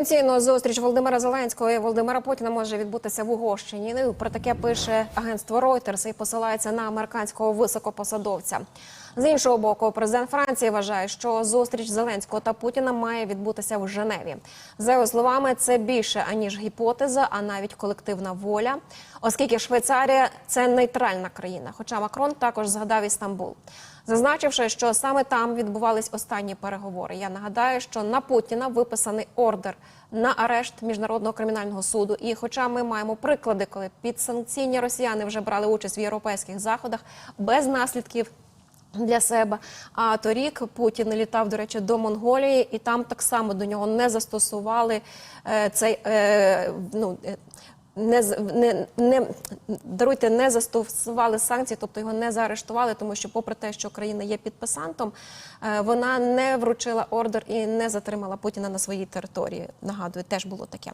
Офіційно зустріч Володимира Зеленського і Володимира Путіна може відбутися в Угорщині. Ну, Про таке пише агентство Reuters і посилається на американського високопосадовця. З іншого боку, президент Франції вважає, що зустріч Зеленського та Путіна має відбутися в Женеві. За його словами, це більше аніж гіпотеза, а навіть колективна воля, оскільки Швейцарія це нейтральна країна. Хоча Макрон також згадав Істамбул. Зазначивши, що саме там відбувались останні переговори. Я нагадаю, що на Путіна виписаний ордер на арешт міжнародного кримінального суду. І, хоча ми маємо приклади, коли підсанкційні росіяни вже брали участь в європейських заходах без наслідків. Для себе а торік Путін літав, до речі, до Монголії, і там так само до нього не застосували е, цей е, ну. Не, не, не даруйте, не застосували санкції, тобто його не заарештували, тому що, попри те, що Україна є підписантом, е, вона не вручила ордер і не затримала Путіна на своїй території. Нагадую, теж було таке.